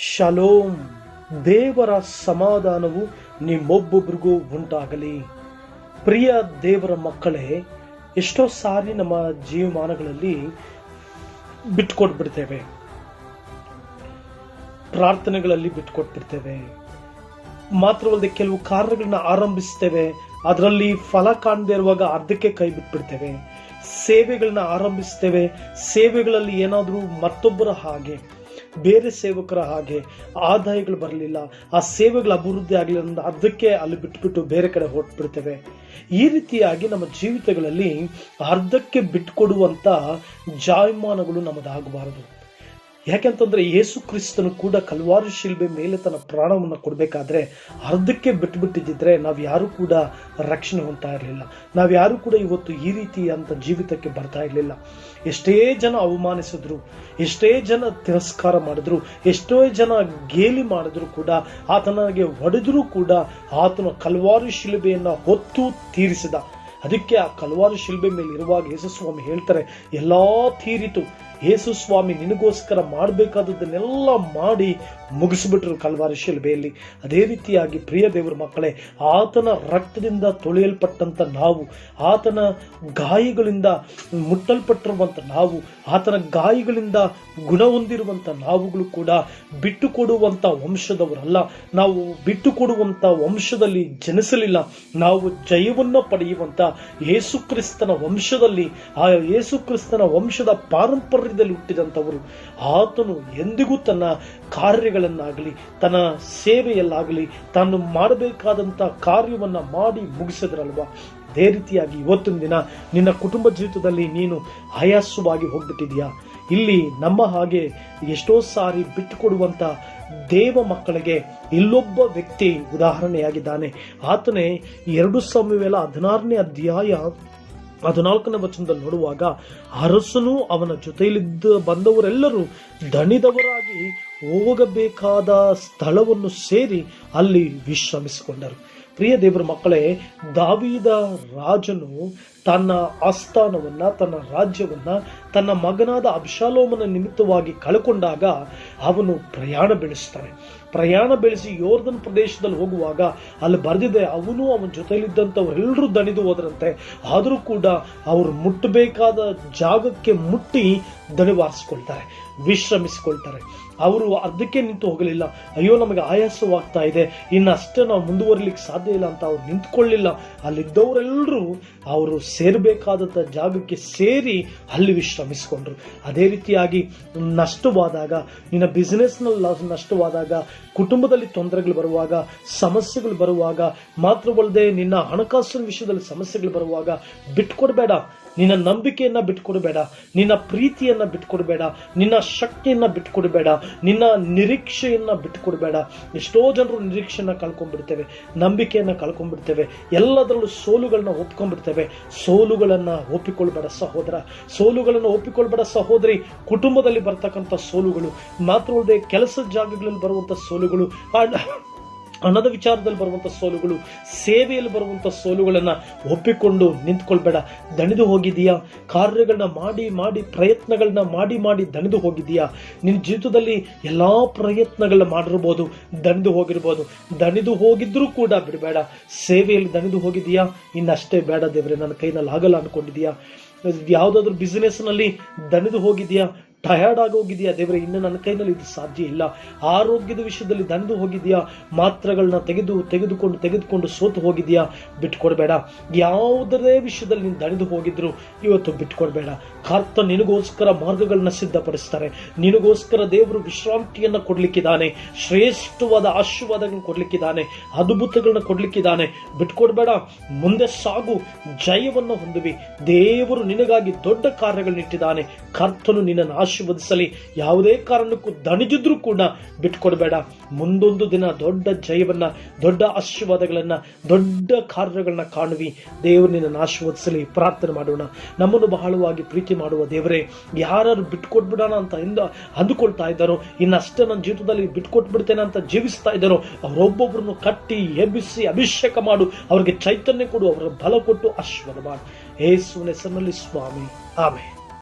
Shalom, ದೇವರ ಸಮಾಧಾನವು ನಿಮ್ಮೊಬ್ಬೊಬ್ರಿಗೂ ಉಂಟಾಗಲಿ. ಪ್ರಿಯ ದೇವರ ಮಕ್ಕಳೇ, ಎಷ್ಟೋ ಸಾರಿ ನಮ್ಮ ಜೀವಮಾನಗಳಲ್ಲಿ ಬಿಟ್ಕೊಟ್ಬಿಡ್ತೇವೆ. ಪ್ರಾರ್ಥನೆಗಳಲ್ಲಿ ಬಿಟ್ಕೊಟ್ಬಿಡ್ತೇವೆ. ಮಾತ್ರವಲ್ಲದೆ ಕೆಲವು ಕಾರ್ಯಗಳನ್ನ ಆರಂಭಿಸ್ತೇವೆ. ಅದರಲ್ಲಿ ಫಲ ಕಾಣದೇ ಇರುವಾಗ ಅರ್ಧಕ್ಕೆ ಕೈ ಬಿಟ್ಬಿಡ್ತೇವೆ. ಸೇವೆಗಳನ್ನ ಆರಂಭಿಸ್ತೇವೆ. ಸೇವೆಗಳಲ್ಲಿ ಏನಾದರೂ ಮತ್ತೊಬ್ಬರ ಹಾಗೆ. ಬೇರೆ ಸೇವಕರ ಹಾಗೆ ಆದಾಯಗಳು ಬರಲಿಲ್ಲ. ಆ ಸೇವೆಗಳ ಅಭಿವೃದ್ಧಿ ಆಗಲಿಲ್ಲ ಅರ್ಧಕ್ಕೆ ಅಲ್ಲಿ ಬಿಟ್ಬಿಟ್ಟು ಬೇರೆ ಕಡೆ ಹೊರಟ್ಬಿಡ್ತೇವೆ ಈ ರೀತಿಯಾಗಿ ನಮ್ಮ ಜೀವಿತಗಳಲ್ಲಿ ಅರ್ಧಕ್ಕೆ ಬಿಟ್ಟುಕೊಡುವಂತ ಜಾಯಮಾನಗಳು ನಮ್ಮದಾಗಬಾರದು. ಯಾಕೆಂತಂದ್ರೆ ಯೇಸು ಕ್ರಿಸ್ತನು ಕೂಡ ಕಲ್ವಾರು ಶಿಲ್ಬೆ ಮೇಲೆ ತನ್ನ ಪ್ರಾಣವನ್ನು ಕೊಡಬೇಕಾದ್ರೆ ಅರ್ಧಕ್ಕೆ ಬಿಟ್ಬಿಟ್ಟಿದ್ದಿದ್ರೆ ನಾವು ಯಾರು ಕೂಡ ರಕ್ಷಣೆ ಹೊಂತಾ ಇರಲಿಲ್ಲ. ನಾವು ಯಾರು ಕೂಡ ಇವತ್ತು ಈ ರೀತಿ ಅಂತ ಜೀವಿತಕ್ಕೆ ಬರ್ತಾ ಇರಲಿಲ್ಲ. ಎಷ್ಟೇ ಜನ ಅವಮಾನಿಸಿದ್ರು, ಎಷ್ಟೇ ಜನ ತಿರಸ್ಕಾರ ಮಾಡಿದ್ರು, ಎಷ್ಟೋ ಜನ ಗೇಲಿ ಮಾಡಿದ್ರು ಕೂಡ ಆತನಿಗೆ ಹೊಡೆದರೂ ಕೂಡ ಆತನ ಕಲ್ವಾರು ಶಿಲ್ಬೆಯನ್ನ ಹೊತ್ತು ತೀರಿಸಿದ. ಅದಕ್ಕೆ ಆ ಕಲ್ವಾರು ಶಿಲ್ಬೆ ಮೇಲೆ ಇರುವಾಗ ಯೇಸುಸ್ವಾಮಿ ಹೇಳ್ತಾರೆ, ಎಲ್ಲ ತೀರಿತು. ಯೇಸು ಸ್ವಾಮಿ ನಿನಗೋಸ್ಕರ ಮಾಡಬೇಕಾದದ್ದನ್ನೆಲ್ಲ ಮಾಡಿ ಮುಗಿಸ್ಬಿಟ್ರು ಕಲ್ವಾರಿ ಶಿಲ್ಬೆಯಲ್ಲಿ. ಅದೇ ರೀತಿಯಾಗಿ ಪ್ರಿಯ ದೇವರ ಮಕ್ಕಳೇ, ಆತನ ರಕ್ತದಿಂದ ತೊಳೆಯಲ್ಪಟ್ಟಂಥ ನಾವು, ಆತನ ಗಾಯಗಳಿಂದ ಮುಟ್ಟಲ್ಪಟ್ಟಿರುವಂಥ ನಾವು, ಆತನ ಗಾಯಗಳಿಂದ ಗುಣ ಹೊಂದಿರುವಂಥ ನಾವುಗಳು ಕೂಡ ಬಿಟ್ಟು ಕೊಡುವಂತ ವಂಶದವರಲ್ಲ. ನಾವು ಬಿಟ್ಟು ಕೊಡುವಂತ ವಂಶದಲ್ಲಿ ಜನಿಸಲಿಲ್ಲ. ನಾವು ಜಯವನ್ನು ಪಡೆಯುವಂಥ ಯೇಸುಕ್ರಿಸ್ತನ ವಂಶದಲ್ಲಿ, ಆ ಯೇಸುಕ್ರಿಸ್ತನ ವಂಶದ ವಂಶದ ಪಾರಂಪರ್ಯದಲ್ಲಿ ಹುಟ್ಟಿದಂಥವರು, ಆತನು ಎಂದಿಗೂ ತನ್ನ ಕಾರ್ಯಗಳನ್ನಾಗಲಿ, ತನ್ನ ಸೇವೆಯಲ್ಲಾಗಲಿ, ತಾನು ಮಾಡಬೇಕಾದಂಥ ಕಾರ್ಯವನ್ನ ಮಾಡಿ ಮುಗಿಸಿದ್ರಲ್ವ? ಅದೇ ರೀತಿಯಾಗಿ ಇವತ್ತಿನ ದಿನ ನಿನ್ನ ಕುಟುಂಬ ಜೀವಿತದಲ್ಲಿ ನೀನು ಆಯಾಸವಾಗಿ ಹೋಗ್ಬಿಟ್ಟಿದ್ಯಾ ಇಲ್ಲಿ ನಮ್ಮ ಹಾಗೆ ಎಷ್ಟೋ ಸಾರಿ ಬಿಟ್ಟುಕೊಡುವಂಥ ದೇವ ಮಕ್ಕಳಿಗೆ ಇಲ್ಲೊಬ್ಬ ವ್ಯಕ್ತಿ ಉದಾಹರಣೆಯಾಗಿದ್ದಾನೆ. ಆತನೇ ಎರಡು ಸಮಯವೆಲ್ಲ ಹದಿನಾರನೇ ಅಧ್ಯಾಯ ಹದಿನಾಲ್ಕನೇ ವಚನದಲ್ಲಿ ನೋಡುವಾಗ, ಅರಸನು ಅವನ ಜೊತೆಯಲ್ಲಿದ್ದ ಬಂದವರೆಲ್ಲರೂ ದಣಿದವರಾಗಿ ಹೋಗಬೇಕಾದ ಸ್ಥಳವನ್ನು ಸೇರಿ ಅಲ್ಲಿ ವಿಶ್ರಮಿಸಿಕೊಂಡರು. ಪ್ರಿಯ ದೇವರ ಮಕ್ಕಳೇ, ದಾವಿದ ರಾಜನು ತನ್ನ ಆಸ್ಥಾನವನ್ನ, ತನ್ನ ರಾಜ್ಯವನ್ನ, ತನ್ನ ಮಗನಾದ ಅಬ್ಶಾಲೋಮನ ನಿಮಿತ್ತವಾಗಿ ಕಳ್ಕೊಂಡಾಗ ಅವನು ಪ್ರಯಾಣ ಬೆಳೆಸ್ತಾನೆ. ಪ್ರಯಾಣ ಬೆಳೆಸಿ ಯೋರ್ದನ್ ಪ್ರದೇಶದಲ್ಲಿ ಹೋಗುವಾಗ ಅಲ್ಲಿ ಬರೆದಿದೆ ಅವನು ಅವನ ಜೊತೆಯಲ್ಲಿದ್ದಂಥವರೆಲ್ಲರೂ ದಣಿದು ಹೋದ್ರಂತೆ. ಆದರೂ ಕೂಡ ಅವರು ಮುಟ್ಟಬೇಕಾದ ಜಾಗಕ್ಕೆ ಮುಟ್ಟಿ ದಣಿವಾರಿಸ್ಕೊಳ್ತಾರೆ, ವಿಶ್ರಮಿಸಿಕೊಳ್ತಾರೆ. ಅವರು ಅರ್ಧಕ್ಕೆ ನಿಂತು ಹೋಗಲಿಲ್ಲ. ಅಯ್ಯೋ, ನಮಗೆ ಆಯಾಸವಾಗ್ತಾ ಇದೆ. ಇನ್ನು ಅಷ್ಟೇ ನಾವು ಮುಂದುವರಿಲಿಕ್ಕೆ ಸಾಧ್ಯ ಇಲ್ಲ ಅಂತ ಅವ್ರು ನಿಂತ್ಕೊಳ್ಳಿಲ್ಲ. ಅಲ್ಲಿದ್ದವರೆಲ್ಲರೂ ಅವರು ಸೇರಬೇಕಾದಂಥ ಜಾಗಕ್ಕೆ ಸೇರಿ ಅಲ್ಲಿ ವಿಶ್ರಮಿಸಿಕೊಂಡ್ರು. ಅದೇ ರೀತಿಯಾಗಿ ನಷ್ಟವಾದಾಗ ನಿನ್ನ ಬಿಸ್ನೆಸ್ನಲ್ಲಿ ನಷ್ಟವಾದಾಗ ಕುಟುಂಬದಲ್ಲಿ ತೊಂದರೆಗಳು ಬರುವಾಗ ಸಮಸ್ಯೆಗಳು ಬರುವಾಗ ಮಾತ್ರವಲ್ಲದೆ ನಿನ್ನ ಹಣಕಾಸಿನ ವಿಷಯದಲ್ಲಿ ಸಮಸ್ಯೆಗಳು ಬರುವಾಗ ಬಿಟ್ಕೊಡ್ಬೇಡ. ನಿನ್ನ ನಂಬಿಕೆಯನ್ನ ಬಿಟ್ಕೊಡಬೇಡ, ನಿನ್ನ ಪ್ರೀತಿಯನ್ನ ಬಿಟ್ಕೊಡ್ಬೇಡ, ನಿನ್ನ ಶಕ್ತಿಯನ್ನ ಬಿಟ್ಕೊಡಬೇಡ, ನಿನ್ನ ನಿರೀಕ್ಷೆಯನ್ನ ಬಿಟ್ಕೊಡ್ಬೇಡ. ಎಷ್ಟೋ ಜನರು ನಿರೀಕ್ಷೆಯನ್ನು ಕಳ್ಕೊಂಡ್ಬಿಡ್ತೇವೆ, ನಂಬಿಕೆಯನ್ನ ಕಳ್ಕೊಂಡ್ಬಿಡ್ತೇವೆ, ಎಲ್ಲದರಲ್ಲೂ ಸೋಲುಗಳನ್ನ ಒಪ್ಕೊಂಡ್ಬಿಡ್ತೇವೆ. ಸೋಲುಗಳನ್ನು ಒಪ್ಪಿಕೊಳ್ಬೇಡ ಸಹೋದರ, ಸೋಲುಗಳನ್ನು ಒಪ್ಪಿಕೊಳ್ಬೇಡ ಸಹೋದರಿ. ಕುಟುಂಬದಲ್ಲಿ ಬರ್ತಕ್ಕಂಥ ಸೋಲುಗಳು ಮಾತ್ರವಲ್ಲದೆ ಕೆಲಸದ ಜಾಗಗಳಲ್ಲಿ ಬರುವಂಥ ಸೋಲುಗಳು. ಹಣದ ವಿಚಾರದಲ್ಲಿ ಬರುವಂತ ಸೋಲುಗಳು, ಸೇವೆಯಲ್ಲಿ ಬರುವಂತ ಸೋಲುಗಳನ್ನ ಒಪ್ಪಿಕೊಂಡು ನಿಂತ್ಕೊಳ್ಬೇಡ. ದಣಿದು ಹೋಗಿದೀಯಾ ಕಾರ್ಯಗಳನ್ನ ಮಾಡಿ ಮಾಡಿ, ಪ್ರಯತ್ನಗಳನ್ನ ಮಾಡಿ ಮಾಡಿ ದಣಿದು ಹೋಗಿದೀಯಾ ನಿನ್ನ ಜೀವಿತದಲ್ಲಿ ಎಲ್ಲಾ ಪ್ರಯತ್ನಗಳನ್ನ ಮಾಡಿರ್ಬೋದು, ದಣಿದು ಹೋಗಿರ್ಬೋದು. ದಣಿದು ಹೋಗಿದ್ರೂ ಕೂಡ ಬಿಡಬೇಡ. ಸೇವೆಯಲ್ಲಿ ದಣಿದು ಹೋಗಿದೀಯಾ ಇನ್ನಷ್ಟೇ ಬೇಡ ದೇವ್ರೆ, ನನ್ನ ಕೈನಲ್ಲಿ ಆಗಲ್ಲ ಅನ್ಕೊಂಡಿದೀಯಾ ಯಾವುದಾದ್ರೂ ಬಿಸ್ನೆಸ್ನಲ್ಲಿ ದಣಿದು ಹೋಗಿದೆಯಾ ಟಯರ್ಡ್ ಆಗೋಗಿದೆಯಾ ದೇವರೇ? ಇನ್ನು ನನ್ನ ಕೈನಲ್ಲಿ ಇದು ಸಾಧ್ಯ ಇಲ್ಲ. ಆರೋಗ್ಯದ ವಿಷಯದಲ್ಲಿ ದಂದು ಹೋಗಿದೆಯಾ? ಮಾತ್ರಗಳನ್ನ ತೆಗೆದು, ತೆಗೆದುಕೊಂಡು ತೆಗೆದುಕೊಂಡು ಸೋತು ಹೋಗಿದೆಯಾ? ಬಿಟ್ಕೊಡ್ಬೇಡ. ಯಾವುದರೇ ವಿಷಯದಲ್ಲಿ ನೀನು ದಣಿದು ಹೋಗಿದ್ರು ಇವತ್ತು ಬಿಟ್ಕೊಡ್ಬೇಡ. ಕರ್ತ ನಿನಗೋಸ್ಕರ ಮಾರ್ಗಗಳನ್ನ ಸಿದ್ಧಪಡಿಸ್ತಾರೆ. ನಿನಗೋಸ್ಕರ ದೇವರು ವಿಶ್ರಾಂತಿಯನ್ನ ಕೊಡ್ಲಿಕ್ಕಿದ್ದಾನೆ. ಶ್ರೇಷ್ಠವಾದ ಆಶೀರ್ವಾದಗಳನ್ನ ಕೊಡ್ಲಿಕ್ಕಿದ್ದಾನೆ. ಅದ್ಭುತಗಳನ್ನ ಕೊಡ್ಲಿಕ್ಕಿದ್ದಾನೆ. ಬಿಟ್ಕೊಡ್ಬೇಡ. ಮುಂದೆ ಸಾಗು. ಜಯವನ್ನು ಹೊಂದುವಿ. ದೇವರು ನಿನಗಾಗಿ ದೊಡ್ಡ ಕಾರ್ಯಗಳನ್ನಿಟ್ಟಿದ್ದಾನೆ. ಕರ್ತನು ನಿನ್ನನ್ನು ಆಶೀರ್ವದಿಸಲಿ. ಯಾವುದೇ ಕಾರಣಕ್ಕೂ ದಣಿದಿದ್ರು ಕೂಡ ಬಿಟ್ಕೊಡ್ಬೇಡ. ಮುಂದೊಂದು ದಿನ ದೊಡ್ಡ ಜಯವನ್ನ, ದೊಡ್ಡ ಆಶೀರ್ವಾದಗಳನ್ನ, ದೊಡ್ಡ ಕಾರ್ಯಗಳನ್ನ ಕಾಣುವಿ. ದೇವರನ್ನ ಆಶೀರ್ವದಿಸಲಿ. ಪ್ರಾರ್ಥನೆ ಮಾಡೋಣ. ನಮ್ಮನ್ನು ಬಹಳವಾಗಿ ಪ್ರೀತಿ ಮಾಡುವ ದೇವರೇ ಯಾರು ಬಿಟ್ಕೊಟ್ಬಿಡೋಣ ಅಂತ ಇಂದ ಅಂದುಕೊಳ್ತಾ ಇದ್ದಾರೋ, ಇನ್ನಷ್ಟೇ ನನ್ನ ಜೀವಿತದಲ್ಲಿ ಬಿಟ್ಕೊಟ್ಬಿಡ್ತೇನೆ ಅಂತ ಜೀವಿಸ್ತಾ ಇದ್ದಾರೋ ಅವರೊಬ್ಬೊಬ್ಬರನ್ನು ಕಟ್ಟಿ, ಎಬ್ಬಿಸಿ, ಅಭಿಷೇಕ ಮಾಡು. ಅವರಿಗೆ ಚೈತನ್ಯ ಕೊಡು, ಅವರ ಬಲ ಕೊಟ್ಟು ಆಶೀರ್ವಾದ ಮಾಡು. ಏಸುವಿನ ಹೆಸರಿನಲ್ಲಿ ಸ್ವಾಮಿ. ಆಮೆ